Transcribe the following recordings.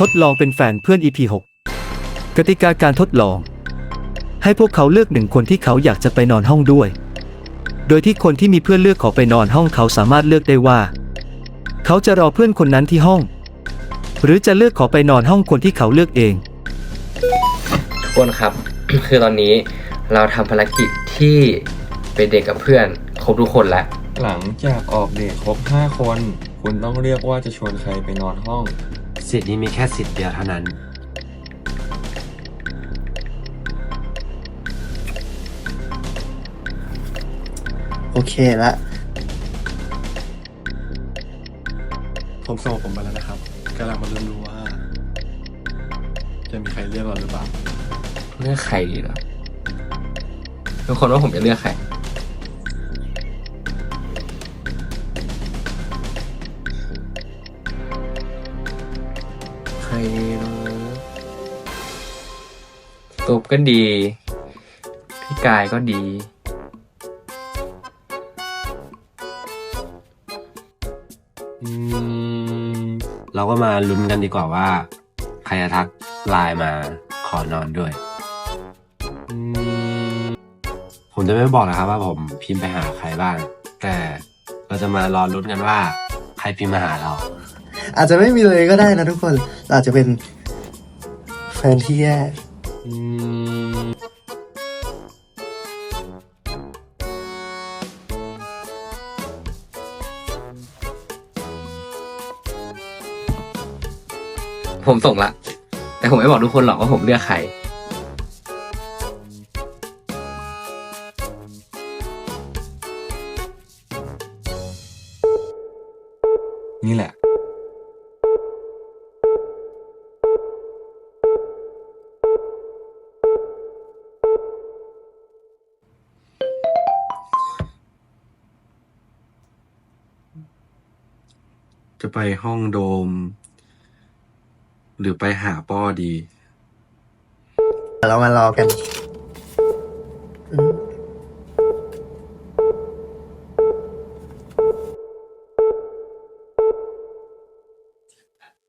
ทดลองเป็นแฟนเพื่อน EP 6กติกาการทดลอง ให้พวกเขาเลือกหนึ่งคนที่เขาอยากจะไปนอนห้องด้วย โดยที่คนที่มีเพื่อนเลือกขอไปนอนห้องเขาสามารถเลือกได้ว่า เขาจะรอเพื่อนคนนั้นที่ห้อง หรือจะเลือกขอไปนอนห้องคนที่เขาเลือกเอง ทุกคนครับ คือตอนนี้เราทำภารกิจที่ไปเด็กกับเพื่อนครบทุกคนแล้ว หลังจากออกเดทครบ 5 คน คุณต้องเลือกว่าจะชวนใครไปนอนห้อง สิทธิ์นี้มีแค่สิทธิ์เดียวเท่านั้น โอเคละ ผมส่งผมไปแล้วนะครับกำลังมาลุ้นดูว่า จะมีใครเรียกเราหรือเปล่า เลือกใครดีล่ะทุกคนว่าผมจะเลือกใคร ใครดีเนอะตุบก็ดี พี่กายก็ดี อืมเราก็มาลุ้นกันดีกว่าว่า ใครจะทักไลน์มาขอนอนด้วยอืมผมจะไม่บอกนะครับว่าผมพิมพ์ไปหาใครบ้าง แต่เราจะมารอลุ้นกันว่า ใครพิมพ์มาหาเรา อาจจะไม่มีเลยก็ได้นะทุกคนเราอาจจะเป็นแฟนที่แย่อืมผมส่งละ แต่ผมไม่บอกทุกคนหรอกว่าผมเลือกใคร นี่แหละ จะไปห้องโดม หรือไปหาป้อดี เรามารอกันอืม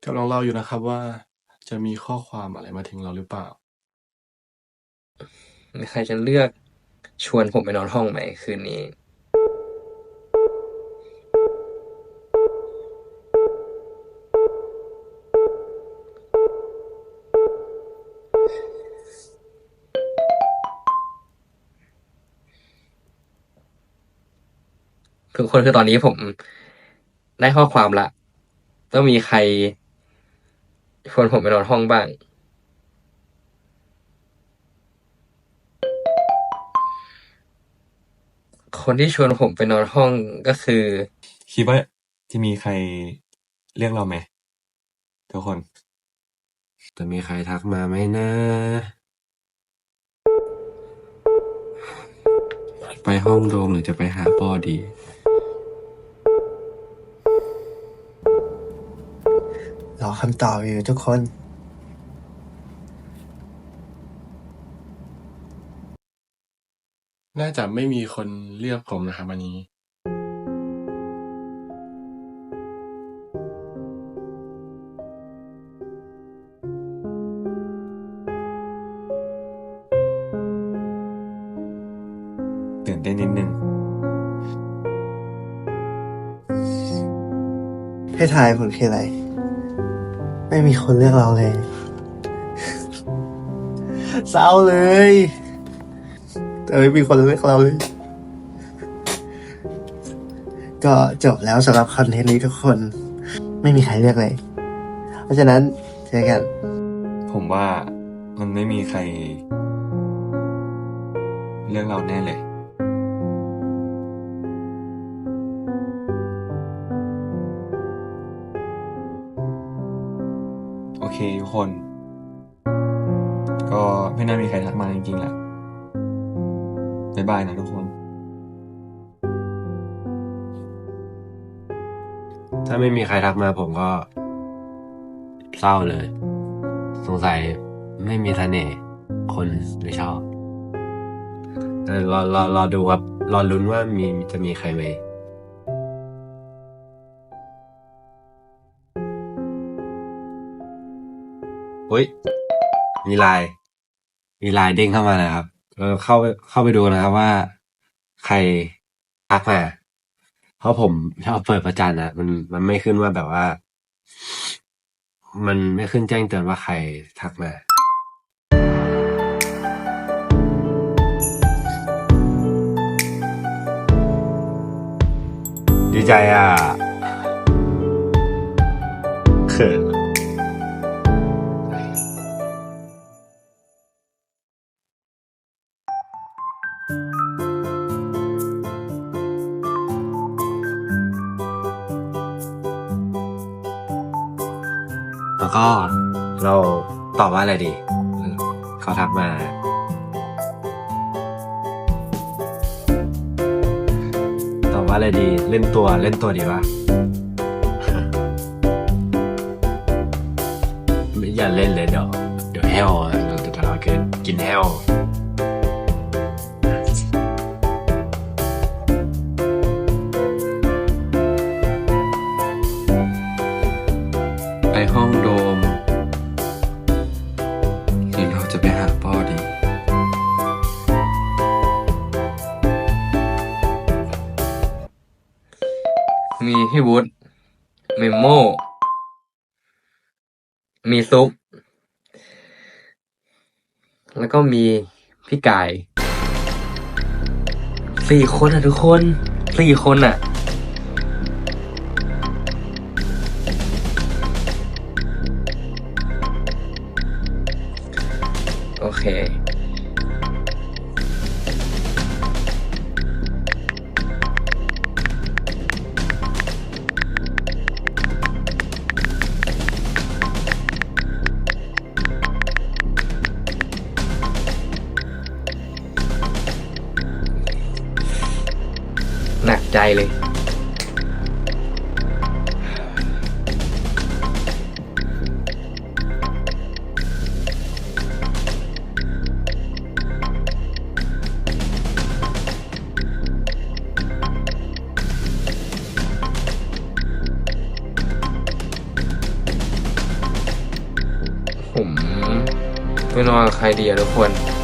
กำลังเล่าอยู่นะครับว่าจะมีข้อความอะไรมาถึงเราหรือเปล่ามีใครจะเลือกชวนผมไปนอนห้องไหมคืนนี้ ทุกคนคือตอนนี้ผม ได้ข้อความละ ต้องมีใครชวนผมไปนอนห้องบ้าง คนที่ชวนผมไปนอนห้องก็คือ คิดว่าจะมีใครเรียกเราไหมทุกคน จะมีใครทักมาไหมนะ ไปห้องโดมหรือจะไปหาป้อดี อคำตอบอยู่ทุกคนน่าจะไม่มีคนเรียกผมนะครับวันนี้ ตื่นเต้นนิดนึง ให้ทายผลคืออะไร ไม่มีคนเลือกเราเลย เศร้าเลยแต่ไม่มีคนเลือกเราเลย ก็จบแล้วสำหรับคอนเทนต์นี้ทุกคน ไม่มีใครเลือกเลย เพราะฉะนั้นเจอกัน ผมว่ามันไม่มีใคร เลือกเราแน่เลย ทุกคน ก็ไม่น่ามีใครทักมาจริงๆแหละบ๊ายบายนะทุกคน ถ้าไม่มีใครทักมาผมก็ เศร้าเลย สงสัยไม่มีเน่ห์คนไม่ชอบเออรอรอรอดูครับ รอลุ้นว่ามีจะมีใครไหม อุ้ย มีไลน์มีไลน์เด้งเข้ามาแล้วครับเราเข้าไปเข้าไปดูนะครับว่า ใครทักมาเพราะผมชอบเปิดประจันนะมันมันไม่ขึ้นว่าแบบว่า มันไม่ขึ้นแจ้งเตือนว่าใครทักมาดีใจอะ แล้วก็เราตอบว่าอะไรดีเขาทักมา ตอบว่าอะไรดี เล่นตัวเล่นตัวดีวะไม่อย่าเล่นเลยเดี๋ยวเดี๋ยวแฮวอะเราจะทะเลาะกันกินแฮวไปห้องโด มมโมมีซุป แล้วก็มีพี่กายสี่คนอะทุกคนสี่คนอะ โอเค ใจเลย ผมไปนอนกับใครดีอะทุกคน